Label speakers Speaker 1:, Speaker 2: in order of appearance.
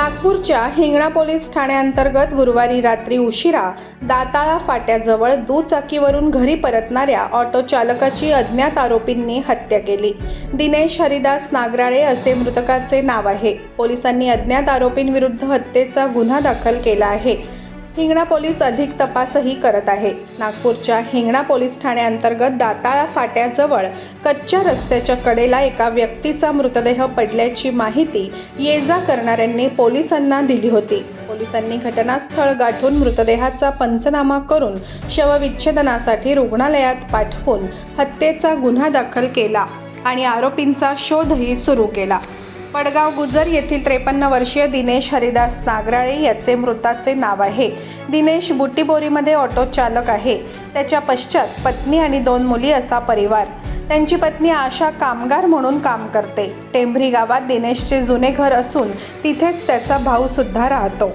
Speaker 1: नागपूरच्या हिंगणा पोलीस ठाण्याअंतर्गत गुरुवारी रात्री उशिरा दाताळा फाट्याजवळ दुचाकीवरून घरी परतणाऱ्या ऑटो चालकाची अज्ञात आरोपींनी हत्या केली. दिनेश हरिदास नागराळे असे मृतकाचे नाव आहे. पोलिसांनी अज्ञात आरोपींविरुद्ध हत्येचा गुन्हा दाखल केला आहे. हिंगणा पोलीस अधिक तपासही करत आहे. नागपूरच्या हिंगणा पोलीस ठाण्याअंतर्गत दाताळा फाट्याजवळ कच्च्या रस्त्याच्या कडेला एका व्यक्तीचा मृतदेह पडल्याची माहिती ये जा करणाऱ्यांनी पोलिसांना दिली होती. पोलिसांनी घटनास्थळ गाठून मृतदेहाचा पंचनामा करून शवविच्छेदनासाठी रुग्णालयात पाठवून हत्येचा गुन्हा दाखल केला आणि आरोपींचा शोधही सुरू केला. पडगाव गुजर येथील त्रेपन्न वर्षीय दिनेश हरिदास नागराळे याचे मृताचे नाव आहे. दिनेश बुटीबोरीमध्ये ऑटो चालक आहे. त्याच्या पश्चात पत्नी आणि दोन मुली असा परिवार. त्यांची पत्नी आशा कामगार म्हणून काम करते. टेंभरी गावात दिनेशचे जुने घर असून तिथेच त्याचा भाऊ सुद्धा राहतो.